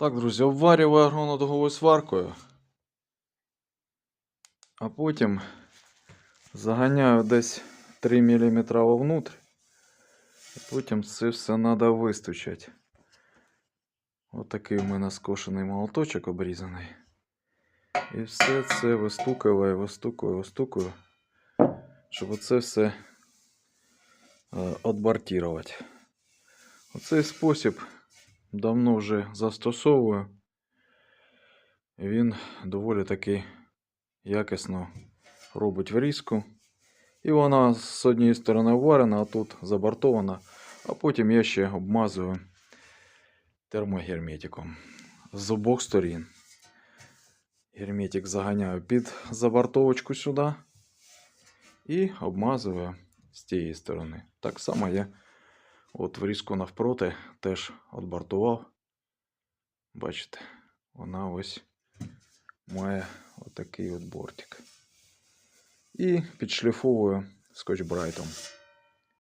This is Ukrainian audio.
Так, друзі, обварюю агронодуговою сваркою. А потім заганяю десь 3 мм вовнутрь. І потім це все треба вистучати. Отакий у мене скошений молоточок обрізаний. І все це вистукую, вистукую, вистукую, щоб оце все е, отбортувати. Оцей спосіб давно вже застосовую. Він доволі таки якісно робить врізку. І вона з однієї сторони варена, а тут забортована, а потім я ще обмазую термогерметиком з обох сторін. Герметик заганяю під забортовочку сюди і обмазую з тієї сторони. Так само я от врізку навпроти теж отбортував. Бачите, вона ось має отакий от бортик. І підшліфовую скотч-брайтом.